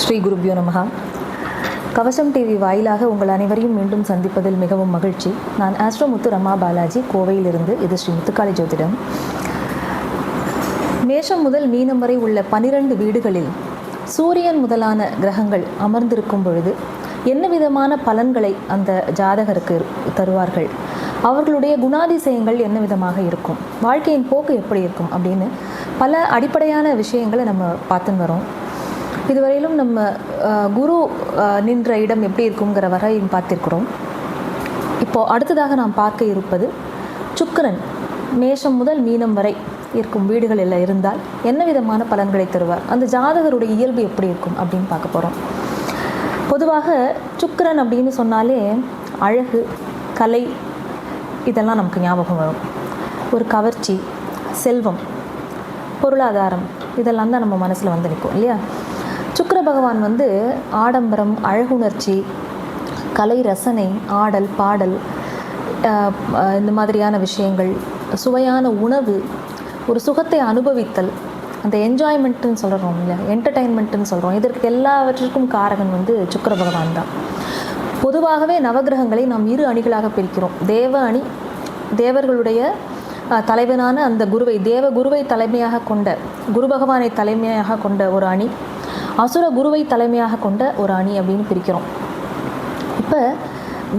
ஸ்ரீ குருபியோ நமகா கவசம் டிவி வாயிலாக உங்கள் அனைவரையும் மீண்டும் சந்திப்பதில் மிகவும் மகிழ்ச்சி. நான் ஆஸ்ட்ரோ முத்து ரமா பாலாஜி கோவையிலிருந்து இது ஸ்ரீ முத்துக்காளி ஜோதிடம். மேஷம் முதல் மீனம் வரை உள்ள பனிரெண்டு வீடுகளில் சூரியன் முதலான கிரகங்கள் அமர்ந்திருக்கும் பொழுது என்ன விதமான பலன்களை அந்த ஜாதகருக்கு தருவார்கள்? அவர்களுடைய குணாதிசயங்கள் என்ன விதமாக இருக்கும்? வாழ்க்கையின் போக்கு எப்படி இருக்கும்? அப்படின்னு பல அடிப்படையான விஷயங்களை நம்ம பார்த்துன்னு வரோம். இதுவரையிலும் நம்ம குரு நின்ற இடம் எப்படி இருக்குங்கிற வரையும் பார்த்திருக்கிறோம். இப்போ அடுத்ததாக நாம் பார்க்க இருப்பது சுக்கரன். மேஷம் முதல் மீனம் வரை இருக்கும் வீடுகளில் இருந்தால் என்ன விதமான பலன்களை தருவார்? அந்த ஜாதகருடைய இயல்பு எப்படி இருக்கும் அப்படின்னு பார்க்க போகிறோம் பொதுவாக சுக்கரன் அப்படின்னு சொன்னாலே அழகு கலை இதெல்லாம் நமக்கு ஞாபகம் வரும். ஒரு கவர்ச்சி செல்வம் பொருளாதாரம் இதெல்லாம் தான் நம்ம மனசில் வந்து நிற்கும் இல்லையா? சுக்கர பகவான் வந்து ஆடம்பரம் அழகுணர்ச்சி கலை ரசனை ஆடல் பாடல் இந்த மாதிரியான விஷயங்கள் சுவையான உணவு ஒரு சுகத்தை அனுபவித்தல் அந்த என்ஜாய்மெண்ட்டுன்னு சொல்கிறோம் இல்லையா? என்டர்டைன்மெண்ட்டுன்னு சொல்கிறோம் இதற்கு எல்லாவற்றிற்கும் காரகன் வந்து சுக்கர பகவான் தான். பொதுவாகவே நவகிரகங்களை நாம் இரு அணிகளாக பிரிக்கிறோம். தேவ அணி தேவர்களுடைய தலைவனான அந்த குருவை தேவ குருவை தலைமையாக கொண்ட குரு பகவானை தலைமையாக கொண்ட ஒரு அணி அசுர குருவை தலைமையாக கொண்ட ஒரு அணி அப்படின்னு பிரிக்கிறோம். இப்போ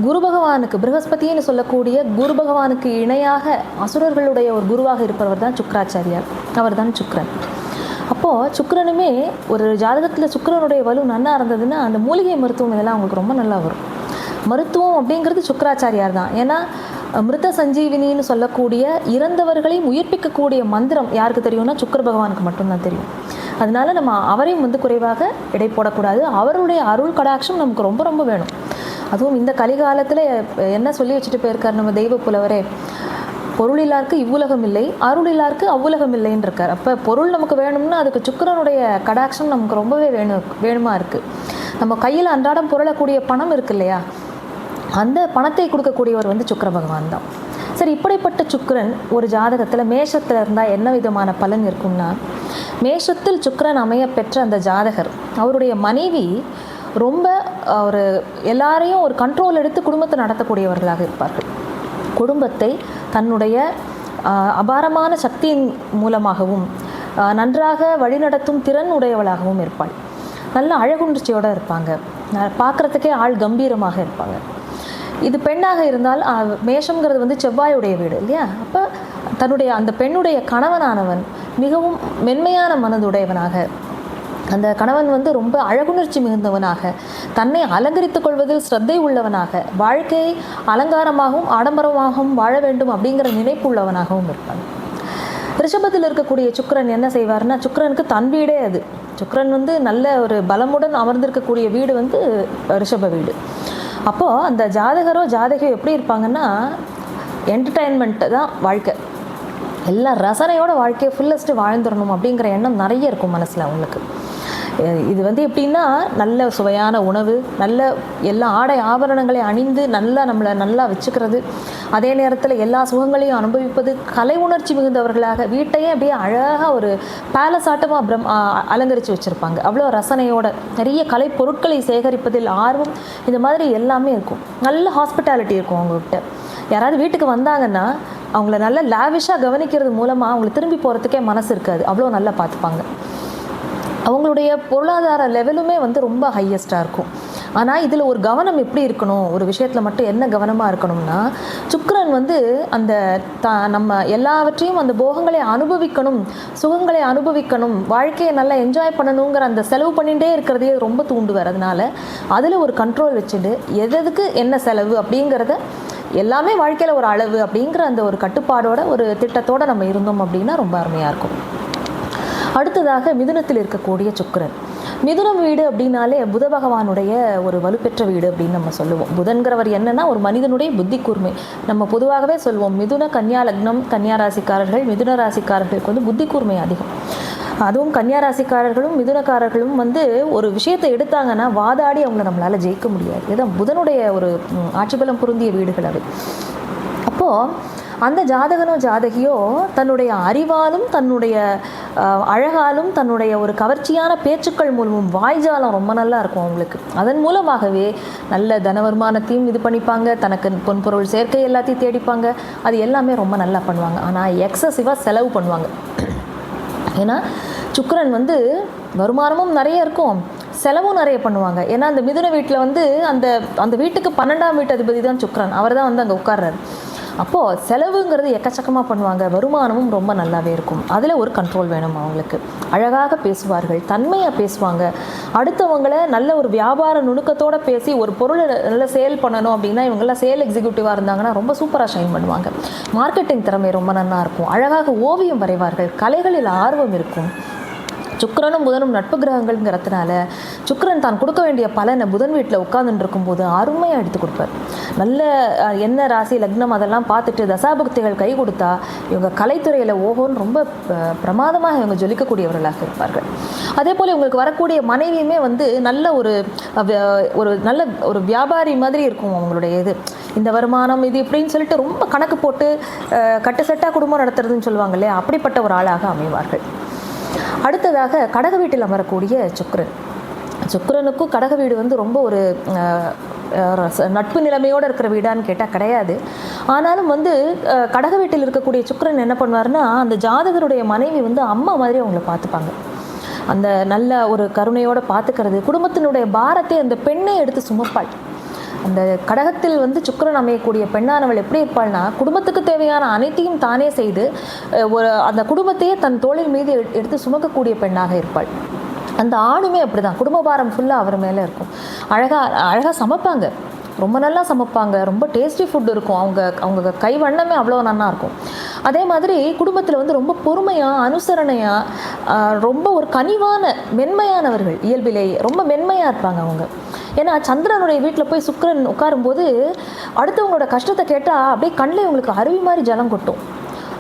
குரு பகவானுக்கு ப்ரகஸ்பதின்னு சொல்லக்கூடிய குரு பகவானுக்கு இணையாக அசுரர்களுடைய ஒரு குருவாக இருப்பவர் தான் சுக்கராச்சாரியார். அவர் தான் சுக்ரன் அப்போது சுக்கரனுமே ஒரு ஜாதகத்தில் சுக்கரனுடைய வலு நல்லா இருந்ததுன்னா அந்த மூலிகை மருத்துவம் இதெல்லாம் அவங்களுக்கு ரொம்ப நல்லா வரும். மருத்துவம் அப்படிங்கிறது சுக்கராச்சாரியார் தான். ஏன்னா மிருத சஞ்சீவினின்னு சொல்லக்கூடிய இறந்தவர்களையும் உயிர்ப்பிக்கக்கூடிய மந்திரம் யாருக்கு தெரியும்னா சுக்கர பகவானுக்கு மட்டும்தான் தெரியும். அதனால நம்ம அவரையும் வந்து குறைவாக எடை போடக்கூடாது. அவருடைய அருள் கடாட்சம் நமக்கு ரொம்ப ரொம்ப வேணும். அதுவும் இந்த கலிகாலத்தில் என்ன சொல்லி வச்சுட்டு போயிருக்கார் நம்ம தெய்வ புலவரே பொருளில்லாருக்கு இவ்வுலகம் இல்லை அருளில்லாருக்கு அவ்வுலகம் இல்லைன்னு இருக்கார். அப்போ பொருள் நமக்கு வேணும்னா அதுக்கு சுக்கிரனுடைய கடாட்சம் நமக்கு ரொம்பவே வேணும் வேணுமா இருக்குது நம்ம கையில் அன்றாடம் புரளக்கூடிய பணம் இருக்கு இல்லையா? அந்த பணத்தை கொடுக்கக்கூடியவர் வந்து சுக்கர பகவான் தான். சரி இப்படிப்பட்ட சுக்கரன் ஒரு ஜாதகத்தில் மேஷத்தில் இருந்தால் என்ன விதமான பலன் இருக்கும்னா மேஷத்தில் சுக்கரன் அமைய பெற்ற அந்த ஜாதகர் அவருடைய மனைவி ரொம்ப ஒரு எல்லாரையும் ஒரு கண்ட்ரோல் எடுத்து குடும்பத்தை நடத்தக்கூடியவர்களாக இருப்பார்கள். குடும்பத்தை தன்னுடைய அபாரமான சக்தியின் மூலமாகவும் நன்றாக வழிநடத்தும் திறன் உடையவளாகவும் இருப்பாள். நல்ல அழகுணர்ச்சியோடு இருப்பாங்க. பார்க்குறதுக்கே பார்க்கறதுக்கே ஆள் கம்பீரமாக இருப்பாங்க. இது பெண்ணாக இருந்தால் ஆஹ், மேஷம்ங்கிறது வந்து செவ்வாயுடைய வீடு இல்லையா? அப்போ தன்னுடைய அந்த பெண்ணுடைய கணவனானவன் மிகவும் மென்மையான மனதுடையவனாக அந்த கணவன் வந்து ரொம்ப அழகுணர்ச்சி மிகுந்தவனாக தன்னை அலங்கரித்துக் கொள்வதில் ஸ்ரத்தை உள்ளவனாக வாழ்க்கையை அலங்காரமாகவும் ஆடம்பரமாகவும் வாழ வேண்டும் அப்படிங்கிற நினைப்பு உள்ளவனாகவும் இருப்பான். ரிஷபத்தில் இருக்கக்கூடிய சுக்கிரன் என்ன செய்வார்னா சுக்கரனுக்கு தன் வீடே அது. சுக்கிரன் வந்து நல்ல ஒரு பலமுடன் அமர்ந்திருக்கக்கூடிய வீடு வந்து ரிஷப வீடு. அப்போது அந்த ஜாதகரோ ஜாதகையோ எப்படி இருப்பாங்கன்னா என்டர்டெயின்மெண்ட்டு தான் வாழ்க்கை. எல்லா ரசனையோட வாழ்க்கையை ஃபுல்லஸ்ட்டு வாழ்ந்துடணும் அப்படிங்கிற எண்ணம் நிறைய இருக்கும் மனசில் அவங்களுக்கு. இது வந்து எப்படின்னா நல்ல சுவையான உணவு நல்ல எல்லா ஆடை ஆபரணங்களை அணிந்து நல்லா நம்மளை நல்லா வச்சுக்கிறது. அதே நேரத்தில் எல்லா சுகங்களையும் அனுபவிப்பது கலை உணர்ச்சி மிகுந்தவர்களாக வீட்டையே அப்படியே அழகாக ஒரு பேலஸ் ஆட்டமாக பிரம் அலங்கரித்து வச்சுருப்பாங்க. அவ்வளோ ரசனையோட நிறைய கலை பொருட்களை சேகரிப்பதில் ஆர்வம் இந்த மாதிரி எல்லாமே இருக்கும். நல்ல ஹாஸ்பிட்டாலிட்டி இருக்கும் அவங்ககிட்ட. யாராவது வீட்டுக்கு வந்தாங்கன்னா அவங்கள நல்லா லாவிஷாக கவனிக்கிறது மூலமாக அவங்கள திரும்பி போகிறதுக்கே மனசு இருக்காது. அவ்வளோ நல்லா பார்த்துப்பாங்க. அவங்களுடைய பொருளாதார லெவலுமே வந்து ரொம்ப ஹையஸ்ட்டாக இருக்கும். ஆனால் இதில் ஒரு கவனம் எப்படி இருக்கணும்? ஒரு விஷயத்தில் மட்டும் என்ன கவனமாக இருக்கணும்னா சுக்கரன் வந்து அந்த த நம்ம எல்லாவற்றையும் அந்த போகங்களை அனுபவிக்கணும் சுகங்களை அனுபவிக்கணும் வாழ்க்கையை நல்லா என்ஜாய் பண்ணணுங்கிற அந்த செலவு பண்ணிகிட்டே இருக்கிறதையே ரொம்ப தூண்டுவார். வரதுனால அதில் ஒரு கண்ட்ரோல் வச்சுட்டு எதுக்கு என்ன செலவு அப்படிங்கிறத எல்லாமே வாழ்க்கையில் ஒரு அளவு அப்படிங்கிற அந்த ஒரு கட்டுப்பாடோட ஒரு திட்டத்தோட நம்ம இருந்தோம் அப்படின்னா ரொம்ப அருமையாக இருக்கும். அடுத்ததாக மிதுனத்தில் இருக்கக்கூடிய சுக்கிரன். மிதுனம் வீடு அப்படின்னாலே புத பகவானுடைய ஒரு வலுப்பெற்ற வீடு அப்படின்னு நம்ம சொல்லுவோம். புதன்கிறவர் என்னன்னா ஒரு மனிதனுடைய புத்தி கூர்மை. நம்ம பொதுவாகவே சொல்லுவோம் மிதுன கன்னியா லக்னம் கன்னியா ராசிக்காரர்கள் மிதுன ராசிக்காரர்களுக்கு வந்து புத்தி கூர்மை அதிகம். அதுவும் கன்னியா ராசிக்காரர்களும் மிதுனக்காரர்களும் வந்து ஒரு விஷயத்தை எடுத்தாங்கன்னா வாதாடி அவங்கள நம்மளால் ஜெயிக்க முடியாது. இதுதான் புதனுடைய ஒரு ஆட்சி பலம் பொருந்திய வீடுகள் அது அப்போது அந்த ஜாதகனோ ஜாதகியோ தன்னுடைய அறிவாலும் தன்னுடைய அழகாலும் தன்னுடைய ஒரு கவர்ச்சியான பேச்சுக்கள் மூலமும் வாய்ஜாலம் ரொம்ப நல்லா இருக்கும் அவங்களுக்கு. அதன் மூலமாகவே நல்ல தன வருமானத்தையும் இது பண்ணிப்பாங்க தனக்கு பொன்பொருள் சேர்க்கை எல்லாத்தையும் தேடிப்பாங்க. அது எல்லாமே ரொம்ப நல்லா பண்ணுவாங்க. ஆனால் எக்ஸசிவாக செலவு பண்ணுவாங்க. ஏன்னா சுக்கரன் வந்து வருமானமும் நிறைய இருக்கும் செலவும் நிறைய பண்ணுவாங்க. ஏன்னா அந்த மிதுன வீட்டில் வந்து அந்த அந்த வீட்டுக்கு பன்னெண்டாம் வீட்டு அதிபதி தான் சுக்கரன். அவர் தான் வந்து அங்கே உட்கார்றாரு. அப்போது செலவுங்கிறது எக்கச்சக்கமாக பண்ணுவாங்க. வருமானமும் ரொம்ப நல்லாவே இருக்கும். அதில் ஒரு கண்ட்ரோல் வேணும் அவங்களுக்கு. அழகாக பேசுவார்கள் தன்மையாக பேசுவாங்க. அடுத்தவங்களை நல்ல ஒரு வியாபார நுணுக்கத்தோடு பேசி ஒரு பொருளை நல்ல சேல் பண்ணணும் அப்படின்னா இவங்கெல்லாம் சேல் எக்ஸிக்யூட்டிவாக இருந்தாங்கன்னா ரொம்ப சூப்பராக ஷைன் பண்ணுவாங்க. மார்க்கெட்டிங் திறமை ரொம்ப நல்லா இருக்கும். அழகாக ஓவியம் வரைவார்கள். கலைகளில் ஆர்வம் இருக்கும். சுக்கரனும் புதனும் நட்பு கிரகங்கள்ங்கிறதுனால சுக்கரன் தான் கொடுக்க வேண்டிய பலனை புதன் வீட்டில் உட்கார்ந்துட்டு இருக்கும்போது அருமையாக எடுத்து கொடுப்பார். நல்ல என்ன ராசி லக்னம் அதெல்லாம் பார்த்துட்டு தசாபக்திகள் கை கொடுத்தா இவங்க கலைத்துறையில் ஓஹோன்னு ரொம்ப பிரமாதமாக இவங்க ஜொலிக்கக்கூடியவர்களாக இருப்பார்கள். அதே போல் இவங்களுக்கு வரக்கூடிய மனைவியுமே வந்து நல்ல ஒரு ஒரு நல்ல ஒரு வியாபாரி மாதிரி இருக்கும் அவங்களுடைய இது. இந்த வருமானம் இது இப்படின்னு சொல்லிட்டு ரொம்ப கணக்கு போட்டு கட்டுசட்டாக கட்டு குடும்பம் நடத்துறதுன்னு சொல்லுவாங்க இல்லையா? அப்படிப்பட்ட ஒரு ஆளாக அமைவார்கள். அடுத்ததாக கடக வீட்டில் அமரக்கூடிய சுக்கரன் சுக்கிரனுக்கும் கடக வீடு வந்து ரொம்ப ஒரு நட்பு நிலைமையோடு இருக்கிற வீடான்னு கேட்டால் கிடையாது. ஆனாலும் வந்து கடக வீட்டில் இருக்கக்கூடிய சுக்கரன் என்ன பண்ணுவார்னா அந்த ஜாதகருடைய மனைவி வந்து அம்மா மாதிரி அவங்கள பார்த்துப்பாங்க. அந்த நல்ல ஒரு கருணையோடு பார்த்துக்கிறது குடும்பத்தினுடைய பாரத்தை அந்த பெண்ணை எடுத்து சுமப்பாள். அந்த கடகத்தில் வந்து சுக்கிரன் அமையக்கூடிய பெண்ணானவள் எப்படி இருப்பாள்னா குடும்பத்துக்கு தேவையான அனைத்தையும் தானே செய்து ஒரு அந்த குடும்பத்தையே தன் தோளில் மீது எடுத்து சுமக்கக்கூடிய பெண்ணாக இருப்பாள். அந்த ஆணுமே அப்படிதான். குடும்ப பாரம் ஃபுல்லாக அவர் மேலே இருக்கும். அழகாக அழகாக சமைப்பாங்க. ரொம்ப நல்லா சமைப்பாங்க. ரொம்ப டேஸ்டி ஃபுட் இருக்கும். அவங்க அவங்க கை வண்ணமே அவ்வளோ நல்லா இருக்கும். அதே மாதிரி குடும்பத்தில் வந்து ரொம்ப பொறுமையாக அனுசரணையாக ரொம்ப ஒரு கனிவான மென்மையானவர்கள் இயல்பிலேயே ரொம்ப மென்மையாக இருப்பாங்க அவங்க. ஏன்னா சந்திரனுடைய வீட்டில் போய் சுக்கரன் உட்காரும்போது அடுத்தவங்களோட கஷ்டத்தை கேட்டால் அப்படியே கண்ணில் இவங்களுக்கு அருவி மாதிரி ஜலம் கொட்டும்.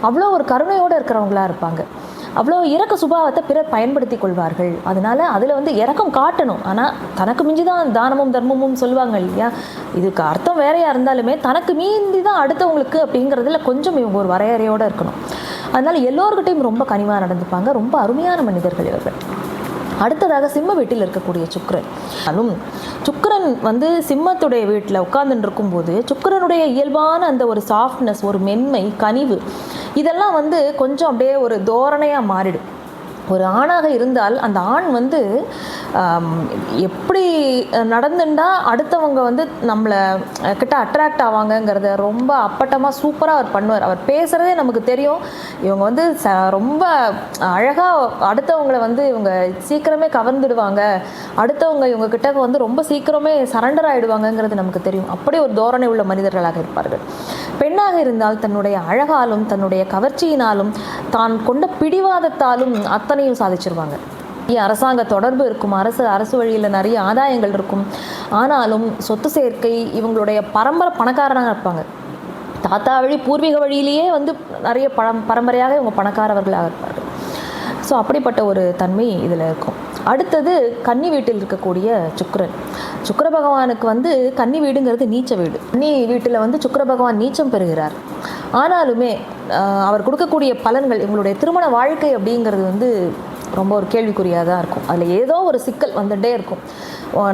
அவ்வளோ ஒரு கருணையோடு இருக்கிறவங்களா இருப்பாங்க. அவ்வளோ இறக்க சுபாவத்தை பிறர் பயன்படுத்தி கொள்வார்கள். அதனால அதில் வந்து இறக்கம் காட்டணும். ஆனால் தனக்கு மிஞ்சி தான் தானமும் தர்மமும் சொல்லுவாங்க இல்லையா? இதுக்கு அர்த்தம் வேறையாக இருந்தாலுமே தனக்கு மீந்தி தான் அடுத்தவங்களுக்கு அப்படிங்கிறதுல கொஞ்சம் இவங்க ஒரு வரையறையோடு இருக்கணும். அதனால எல்லோர்கிட்டையும் ரொம்ப கனிவாக நடந்துப்பாங்க. ரொம்ப அருமையான மனிதர்கள் இவர்கள். அடுத்ததாக சிம்ம வீட்டில் இருக்கக்கூடிய சுக்கிரன். அதுவும் சுக்கிரன் வந்து சிம்மத்துடைய வீட்டில் உட்கார்ந்துட்டு இருக்கும்போது சுக்கிரனுடைய இயல்பான அந்த ஒரு சாஃப்ட்னஸ் ஒரு மென்மை கனிவு இதெல்லாம் வந்து கொஞ்சம் அப்படியே ஒரு தோரணையாக மாறிடும். ஒரு ஆணாக இருந்தால் அந்த ஆண் வந்து எப்படி நடந்துட்டா அடுத்தவங்க வந்து நம்மளை கிட்ட அட்ராக்ட் ஆவாங்கங்கிறத ரொம்ப அப்பட்டமாக சூப்பராக அவர் பண்ணுவார். அவர் பேசுகிறதே நமக்கு தெரியும். இவங்க வந்து ச ரொம்ப அழகாக அடுத்தவங்கள வந்து இவங்க சீக்கிரமே கவர்ந்துடுவாங்க. அடுத்தவங்க இவங்க கிட்ட வந்து ரொம்ப சீக்கிரமே சரண்டர் ஆகிடுவாங்கங்கிறது நமக்கு தெரியும். அப்படி ஒரு தோரணை உள்ள மனிதர்களாக இருப்பார்கள். பெண்ணாக இருந்தால் தன்னுடைய அழகாலும் தன்னுடைய கவர்ச்சியினாலும் தான் கொண்ட பிடிவாதத்தாலும் அத்தனையும் சாதிச்சிருவாங்க. நிறைய அரசாங்க தொடர்பு இருக்கும். அரசு அரசு வழியில் நிறைய ஆதாயங்கள் இருக்கும். ஆனாலும் சொத்து சேர்க்கை இவங்களுடைய பரம்பரை பணக்காரனாக இருப்பாங்க. தாத்தா வழி பூர்வீக வழியிலேயே வந்து நிறைய பழம் பரம்பரையாக இவங்க பணக்காரவர்களாக இருப்பார்கள். ஸோ அப்படிப்பட்ட ஒரு தன்மை இதில் இருக்கும். அடுத்தது கன்னி வீட்டில் இருக்கக்கூடிய சுக்கரன். சுக்கர பகவானுக்கு வந்து கன்னி வீடுங்கிறது நீச்ச வீடு. கன்னி வீட்டில் வந்து சுக்கர பகவான் நீச்சம் பெறுகிறார். ஆனாலுமே அவர் கொடுக்கக்கூடிய பலன்கள் இவங்களுடைய திருமண வாழ்க்கை அப்படிங்கிறது வந்து ரொம்ப ஒரு கேள்விக்குறியாக தான் இருக்கும். அதில் ஏதோ ஒரு சிக்கல் வந்துட்டே இருக்கும்.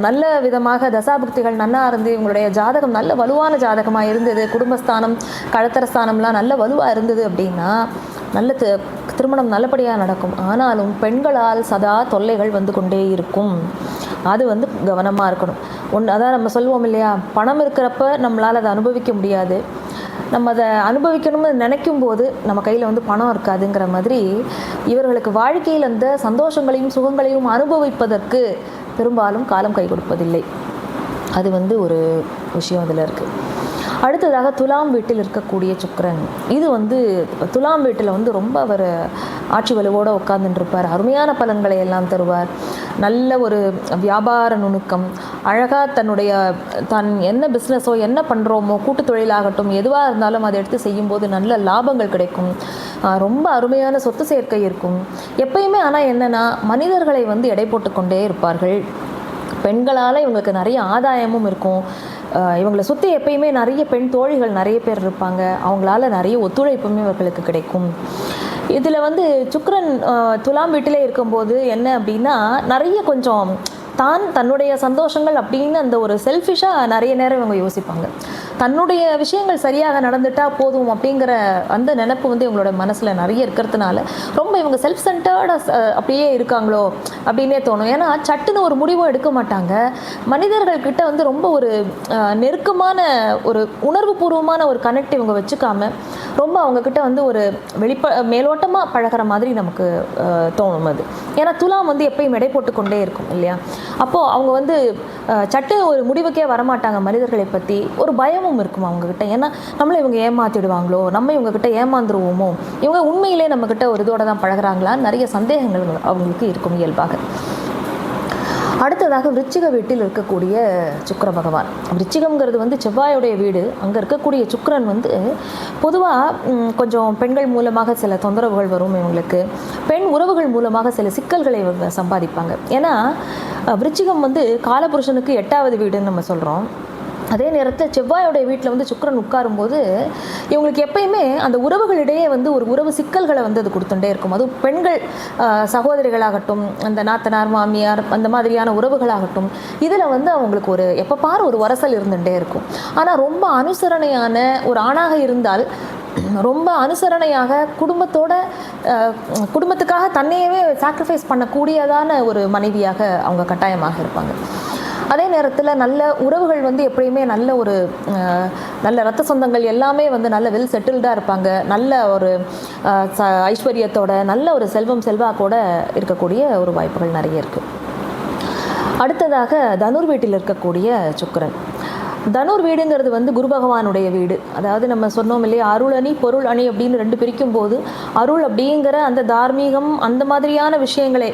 நல்ல விதமாக தசாபக்திகள் நன்னா இருந்து இவங்களுடைய ஜாதகம் நல்ல வலுவான ஜாதகமாக இருந்தது குடும்பஸ்தானம் கழத்தரஸ்தானம்லாம் நல்ல வலுவாக இருந்தது அப்படின்னா நல்ல திருமணம் நல்லபடியாக நடக்கும். ஆனாலும் பெண்களால் சதா தொல்லைகள் வந்து கொண்டே இருக்கும். அது வந்து கவனமாக இருக்கணும். ஒன்று அதான் நம்ம சொல்லுவோம் இல்லையா? பணம் இருக்கிறப்ப நம்மளால் அதை அனுபவிக்க முடியாது. நம்ம அதை அனுபவிக்கணும்னு நினைக்கும் போது நம்ம கையில் வந்து பணம் இருக்காதுங்கிற மாதிரி இவர்களுக்கு வாழ்க்கையில் அந்த சந்தோஷங்களையும் சுகங்களையும் அனுபவிப்பதற்கு பெரும்பாலும் காலம் கை கொடுப்பதில்லை. அது வந்து ஒரு விஷயம் அதில் இருக்குது அடுத்ததாக துலாம் வீட்டில் இருக்கக்கூடிய சுக்கரன். இது வந்து துலாம் வீட்டில் வந்து ரொம்ப அவர் ஆட்சி வலுவோடு உட்கார்ந்துட்டு அருமையான பலன்களை எல்லாம் தருவார். நல்ல ஒரு வியாபார நுணுக்கம். அழகாக தன்னுடைய தான் என்ன பிஸ்னஸோ என்ன பண்ணுறோமோ கூட்டு தொழிலாகட்டும் எதுவாக இருந்தாலும் அதை எடுத்து செய்யும்போது நல்ல லாபங்கள் கிடைக்கும். ரொம்ப அருமையான சொத்து சேர்க்கை இருக்கும். எப்பயுமே ஆனால் என்னென்னா மனிதர்களை வந்து எடை போட்டுக்கொண்டே இருப்பார்கள். பெண்களால் இவங்களுக்கு நிறைய ஆதாயமும் இருக்கும். இவங்களை சுற்றி எப்பயுமே நிறைய பெண் தோழிகள் நிறைய பேர் இருப்பாங்க. அவங்களால நிறைய ஒத்துழைப்புமே இவர்களுக்கு கிடைக்கும். இதில் வந்து சுக்கரன் துலாம் வீட்டிலே இருக்கும்போது என்ன அப்படின்னா நிறைய கொஞ்சம் தான் தன்னுடைய சந்தோஷங்கள் அப்படின்னு அந்த ஒரு செல்ஃபிஷாக நிறைய நேரம் இவங்க யோசிப்பாங்க. தன்னுடைய விஷயங்கள் சரியாக நடந்துட்டா போதும் அப்படிங்கிற அந்த நினைப்பு வந்து இவங்களோட மனசில் நிறைய இருக்கிறதுனால ரொம்ப இவங்க செல்ஃப் சென்டர்டாக அப்படியே இருக்காங்களோ அப்படின்னே தோணும். ஏன்னா சட்டுன்னு ஒரு முடிவும் எடுக்க மாட்டாங்க. மனிதர்கள் கிட்ட வந்து ரொம்ப ஒரு நெருக்கமான ஒரு உணர்வுபூர்வமான ஒரு கனெக்ட் இவங்க வச்சுக்காம ரொம்ப அவங்கக்கிட்ட வந்து ஒரு வெளிப்ப மேலோட்டமாக பழகுற மாதிரி நமக்கு தோணும் அது. ஏன்னா துலாம் வந்து எப்பயும் எடை போட்டுக்கொண்டே இருக்கும் இல்லையா? அப்போது அவங்க வந்து சட்டு ஒரு முடிவுக்கே வரமாட்டாங்க மனிதர்களை பற்றி ஒரு பயமும் இருக்கும் அவங்கக்கிட்ட ஏன்னா நம்மளை இவங்க ஏமாற்றிடுவாங்களோ நம்ம இவங்கக்கிட்ட ஏமாந்துருவோமோ இவங்க உண்மையிலே நம்ம ஒரு இதோட தான் பழகுறாங்களான்னு நிறைய சந்தேகங்கள் அவங்களுக்கு இருக்கும் இயல்பாக. அடுத்ததாக விருச்சிக வீட்டில் இருக்கக்கூடிய சுக்கர பகவான். விருச்சிகம்ங்கிறது வந்து செவ்வாயுடைய வீடு. அங்கே இருக்கக்கூடிய சுக்கரன் வந்து பொதுவாக கொஞ்சம் பெண்கள் மூலமாக சில தொந்தரவுகள் வரும் இவங்களுக்கு. பெண் உறவுகள் மூலமாக சில சிக்கல்களை சம்பாதிப்பாங்க. ஏன்னா விருச்சிகம் வந்து காலபுருஷனுக்கு எட்டாவது வீடுன்னு நம்ம சொல்கிறோம் அதே நேரத்தில் செவ்வாயோடைய வீட்டில் வந்து சுக்கிரன் உட்காரும்போது இவங்களுக்கு எப்பயுமே அந்த உறவுகளிடையே வந்து ஒரு உறவு சிக்கல்களை வந்து அது கொடுத்துட்டே இருக்கும். அதுவும் பெண்கள் சகோதரிகளாகட்டும் அந்த நாத்தனார் மாமியார் அந்த மாதிரியான உறவுகளாகட்டும் இதில் வந்து அவங்களுக்கு ஒரு எப்போ பாரு ஒரு வரசல் இருந்துகிட்டே இருக்கும். ஆனால் ரொம்ப அனுசரணையான ஒரு ஆணாக இருந்தால் ரொம்ப அனுசரணையாக குடும்பத்தோட குடும்பத்துக்காக தன்னையவே சாக்ரிஃபைஸ் பண்ணக்கூடியதான ஒரு மனைவியாக அவங்க கட்டாயமாக இருப்பாங்க. அதே நேரத்தில் நல்ல உறவுகள் வந்து எப்பயுமே நல்ல ஒரு நல்ல ரத்த சொந்தங்கள் எல்லாமே வந்து நல்ல வெல் செட்டில்டாக இருப்பாங்க. நல்ல ஒரு ச ஐஸ்வர்யத்தோட நல்ல ஒரு செல்வம் செல்வாக்கோட இருக்கக்கூடிய ஒரு வாய்ப்புகள் நிறைய இருக்குது அடுத்ததாக தனுர் வீட்டில் இருக்கக்கூடிய சுக்கரன். தனுர் வீடுங்கிறது வந்து குரு பகவானுடைய வீடு. அதாவது நம்ம சொன்னோம் இல்லையா அருள் அணி பொருள் அணி அப்படின்னு ரெண்டு பிரிக்கும் போது அருள் அப்படிங்கிற அந்த தார்மீகம் அந்த மாதிரியான விஷயங்களை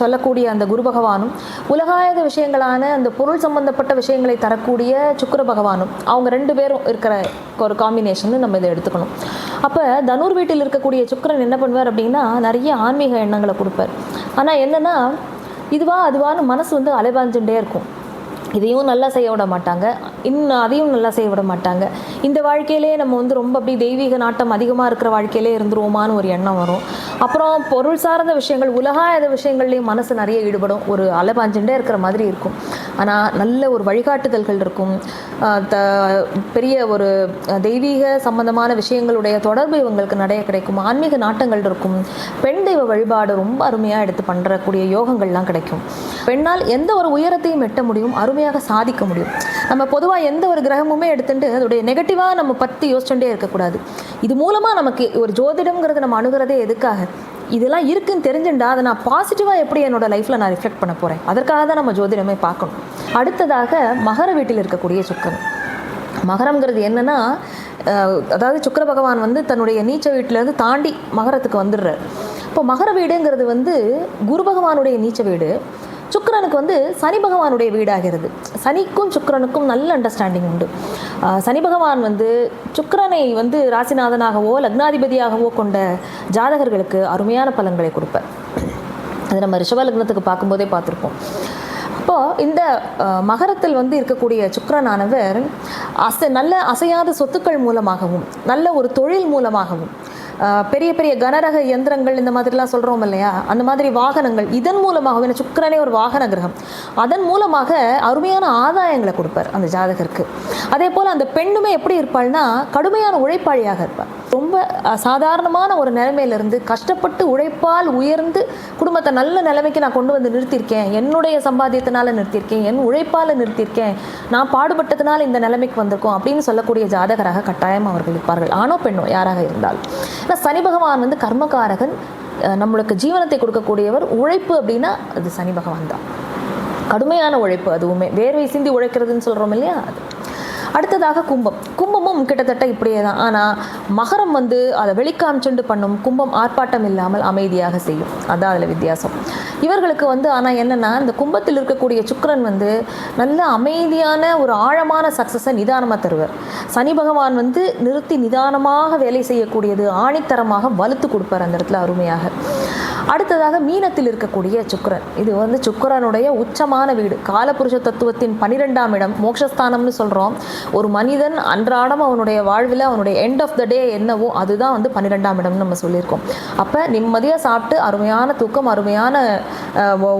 சொல்லக்கூடிய அந்த குரு பகவானும் உலகாயத விஷயங்களான அந்த பொருள் சம்பந்தப்பட்ட விஷயங்களை தரக்கூடிய சுக்கர பகவானும் அவங்க ரெண்டு பேரும் இருக்கிற ஒரு காம்பினேஷன் நம்ம இதை எடுத்துக்கணும். அப்போ தனுர் வீட்டில் இருக்கக்கூடிய சுக்கரன் என்ன பண்ணுவார் அப்படின்னா நிறைய ஆன்மீக எண்ணங்களை கொடுப்பார். ஆனால் என்னென்னா இதுவா அதுவான்னு மனசு வந்து அலைபாஞ்சுட்டே இருக்கும். இதையும் நல்லா செய்ய விட மாட்டாங்க. இன்னும் அதையும் நல்லா செய்ய விட மாட்டாங்க. இந்த வாழ்க்கையிலே நம்ம வந்து ரொம்ப அப்படி தெய்வீக நாட்டம் அதிகமாக இருக்கிற வாழ்க்கையிலே இருந்துருவோமான்னு ஒரு எண்ணம் வரும். அப்புறம் பொருள் சார்ந்த விஷயங்கள் உலகாயத விஷயங்கள்லேயும் மனசு நிறைய ஈடுபடும். ஒரு அலைபாஞ்சுட்டே இருக்கிற மாதிரி இருக்கும். ஆனால் நல்ல ஒரு வழிகாட்டுதல்கள் இருக்கும். த பெரிய ஒரு தெய்வீக சம்பந்தமான விஷயங்களுடைய தொடர்பு இவங்களுக்கு நிறைய கிடைக்கும். ஆன்மீக நாட்டங்கள் இருக்கும். பெண் தெய்வ வழிபாடு ரொம்ப அருமையாக எடுத்து பண்ணுறக்கூடிய யோகங்கள்லாம் கிடைக்கும். பெண்ணால் எந்த ஒரு உயரத்தையும் எட்ட முடியும் அருமையாக சாதிக்க முடியும். நம்ம பொதுவாக எந்த ஒரு கிரகமுமே எடுத்துட்டு அதோடைய நெகட்டிவாக நம்ம பற்றி யோசிச்சுட்டே இருக்கக்கூடாது. இது மூலமாக நமக்கு ஒரு ஜோதிடம்ங்கிறது நம்ம அணுகிறதே எதுக்காக? இதெல்லாம் இருக்குன்னு தெரிஞ்சுண்டா அதை நான் பாசிட்டிவாக எப்படி என்னோட லைஃப்பில் நான் ரிஃப்ளெக்ட் பண்ண போகிறேன் அதற்காக தான் நம்ம ஜோதிடமே பார்க்கணும். அடுத்ததாக மகர வீட்டில் இருக்கக்கூடிய சுக்கரன். மகரம்ங்கிறது என்னென்னா அதாவது சுக்கர பகவான் வந்து தன்னுடைய நீச்ச வீட்டிலேருந்து தாண்டி மகரத்துக்கு வந்துடுறார். இப்போ மகர வீடுங்கிறது வந்து குரு பகவானுடைய நீச்ச வீடு. சுக்கரனுக்கு வந்து சனி பகவானுடைய வீடாகிறது. சனிக்கும் சுக்கரனுக்கும் நல்ல அண்டர்ஸ்டாண்டிங் உண்டு. சனி பகவான் வந்து சுக்கரனை வந்து ராசிநாதனாகவோ லக்னாதிபதியாகவோ கொண்ட ஜாதகர்களுக்கு அருமையான பலன்களை கொடுப்பார். அது நம்ம ரிஷப லக்னத்துக்கு பார்க்கும்போதே பார்த்துருப்போம். அப்போது இந்த மகரத்தில் வந்து இருக்கக்கூடிய சுக்கரனானவர் அசை நல்ல அசையாத சொத்துக்கள் மூலமாகவும் நல்ல ஒரு தொழில் மூலமாகவும் பெரிய பெரிய கனரக இயந்திரங்கள் இந்த மாதிரிலாம் சொல்கிறோம் இல்லையா? அந்த மாதிரி வாகனங்கள். இதன் மூலமாகவும் ஏன்னா சுக்கிரனே ஒரு வாகன கிரகம். அதன் மூலமாக அருமையான ஆதாயங்களை கொடுப்பார் அந்த ஜாதகருக்கு. அதே போல் அந்த பெண்ணுமே எப்படி இருப்பாள்னா கடுமையான உழைப்பாளியாக இருப்பாள். ரொம்ப சாதாரணமான ஒரு நிலைமையிலிருந்து கஷ்டப்பட்டு உழைப்பால் உயர்ந்து குடும்பத்தை நல்ல நிலைமைக்கு நான் கொண்டு வந்து நிறுத்தியிருக்கேன். என்னுடைய சம்பாத்தியத்தினால நிறுத்தியிருக்கேன். என் உழைப்பால் நிறுத்தியிருக்கேன். நான் பாடுபட்டதுனால இந்த நிலைமைக்கு வந்திருக்கோம் அப்படின்னு சொல்லக்கூடிய ஜாதகராக கட்டாயம் அவர்கள் இருப்பார்கள். ஆணோ பெண்ணோ யாராக இருந்தால். ஏன்னா சனி பகவான் வந்து கர்மகாரகன் நம்மளுக்கு ஜீவனத்தை கொடுக்கக்கூடியவர். உழைப்பு அப்படின்னா அது சனி பகவான் தான். கடுமையான உழைப்பு அதுவுமே. வேர்வை சிந்தி உழைக்கிறதுன்னு சொல்கிறோம் இல்லையா? அது. அடுத்ததாக கும்பம். கும்பமும் கிட்டத்தட்ட இப்படியே தான் ஆனால் மகரம் வந்து அதை வெளிக்காமிச்சுண்டு பண்ணும் கும்பம் ஆர்ப்பாட்டம் இல்லாமல் அமைதியாக செய்யும். அதான் அதில் வித்தியாசம். இவர்களுக்கு வந்து ஆனால் என்னென்னா இந்த கும்பத்தில் இருக்கக்கூடிய சுக்கரன் வந்து நல்ல அமைதியான ஒரு ஆழமான சக்ஸஸை நிதானமாக தருவார். சனி பகவான் வந்து நிறுத்தி நிதானமாக வேலை செய்யக்கூடியது ஆணித்தரமாக வலுத்து கொடுப்பார் அந்த இடத்துல அருமையாக. அடுத்ததாக மீனத்தில் இருக்கக்கூடிய சுக்கிரன். இது வந்து சுக்கரனுடைய உச்சமான வீடு. காலபுருஷ தத்துவத்தின் பனிரெண்டாம் இடம் மோட்சஸ்தானம்னு சொல்கிறோம் ஒரு மனிதன் அன்றாடம் அவனுடைய வாழ்வில் அவனுடைய எண்ட் ஆஃப் த டே என்னவோ அதுதான் வந்து பன்னிரெண்டாம் இடம்னு நம்ம சொல்லியிருக்கோம். அப்போ நிம்மதியாக சாப்பிட்டு அருமையான தூக்கம் அருமையான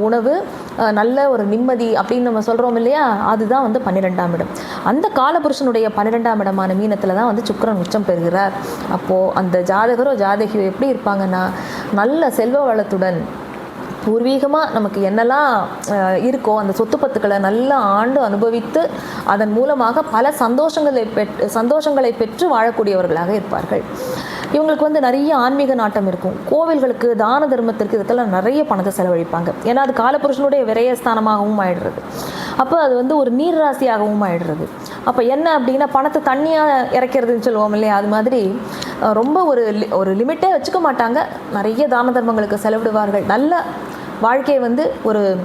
உணவு அஹ், நல்ல ஒரு நிம்மதி அப்படின்னு நம்ம சொல்கிறோம் இல்லையா? அதுதான் வந்து பன்னிரெண்டாம் இடம். அந்த காலபுருஷனுடைய பன்னிரெண்டாம் இடமான மீனத்தில் தான் வந்து சுக்கரன் உச்சம் பெறுகிறார். அப்போது அந்த ஜாதகரோ ஜாதகியோ எப்படி இருப்பாங்கன்னா நல்ல செல்வ வளத்துடன் பூர்வீகமாக நமக்கு என்னெல்லாம் இருக்கோ அந்த சொத்து பத்துக்களை நல்லா ஆண்டு அனுபவித்து அதன் மூலமாக பல சந்தோஷங்களை பெற் சந்தோஷங்களை பெற்று வாழக்கூடியவர்களாக இருப்பார்கள். இவங்களுக்கு வந்து நிறைய ஆன்மீக நாட்டம் இருக்கும். கோவில்களுக்கு தான தர்மத்திற்கு இதுக்கெல்லாம் நிறைய பணத்தை செலவழிப்பாங்க. ஏன்னா அது காலபுருஷனுடைய விரயஸ்தானமாகவும் ஆயிடுறது. அப்போ அது வந்து ஒரு நீர் ராசியாகவும் ஆயிடுறது. அப்போ என்ன அப்படின்னா பணத்தை தண்ணியாக இறைக்கிறதுன்னு சொல்லுவோம் இல்லையா? அது மாதிரி ரொம்ப ஒரு லி- ஒரு லிமிட்டே வச்சுக்க மாட்டாங்க. நிறைய தான தர்மங்களுக்கு செலவிடுவார்கள். நல்ல வாழ்க்கை வந்து ஒரு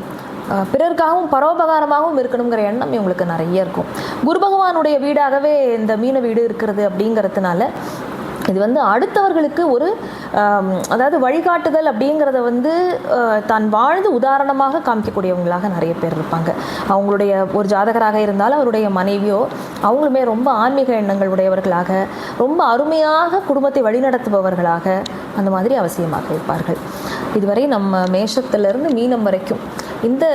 பிறருக்காகவும் பரோபகாரமாகவும் இருக்கணுங்கிற எண்ணம் இவங்களுக்கு நிறைய இருக்கும். குரு பகவானுடைய வீடாகவே இந்த மீன வீடு இருக்கிறது அப்படிங்கிறதுனால இது வந்து அடுத்தவர்களுக்கு ஒரு அதாவது வழிகாட்டுதல் அப்படிங்கிறத வந்து தான் வாழ்ந்து உதாரணமாக காமிக்கக்கூடியவங்களாக நிறைய பேர் இருப்பாங்க. அவங்களுடைய ஒரு ஜாதகராக இருந்தாலும் அவருடைய மனைவியோ அவங்களுமே ரொம்ப ஆன்மீக எண்ணங்கள் உடையவர்களாக ரொம்ப அருமையாக குடும்பத்தை வழிநடத்துபவர்களாக அந்த மாதிரி அவசியமாக இருப்பார்கள். இதுவரை நம்ம மேஷத்திலிருந்து மீனம் வரைக்கும் இந்த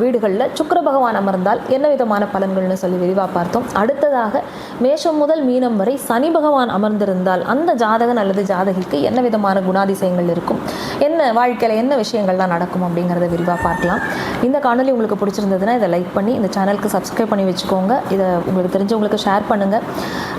வீடுகளில் சுக்கர பகவான் அமர்ந்தால் என்ன விதமான பலன்கள்னு சொல்லி விரிவாக பார்த்தோம். அடுத்ததாக மேஷம் முதல் மீனம் வரை சனி பகவான் அமர்ந்திருந்தால் அந்த ஜாதகன் அல்லது ஜாதகிக்கு என்ன விதமான குணாதிசயங்கள் இருக்கும்? என்ன வாழ்க்கையில் என்ன விஷயங்கள்லாம் நடக்கும் அப்படிங்கிறத விரிவாக பார்க்கலாம். இந்த காணொலி உங்களுக்கு பிடிச்சிருந்ததுன்னா இதை லைக் பண்ணி இந்த சேனலுக்கு சப்ஸ்கிரைப் பண்ணி வச்சுக்கோங்க. இதை உங்களுக்கு தெரிஞ்சவங்களுக்கு ஷேர் பண்ணுங்கள்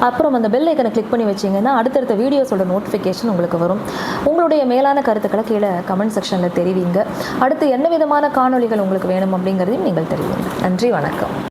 அப்புறம் அந்த பெல் ஐக்கனை கிளிக் பண்ணி வச்சிங்கன்னா அடுத்தடுத்த வீடியோஸோட நோட்டிஃபிகேஷன் உங்களுக்கு வரும். உங்களுடைய மேலான கருத்துக்களை கீழே கமெண்ட் செக்ஷனில் தெரிவிங்க. அடுத்து என்ன விதமான காணொளிகள் உங்களுக்கு வேணும் அப்படிங்கிறதையும் நீங்கள் தெரிவிங்க. நன்றி வணக்கம்.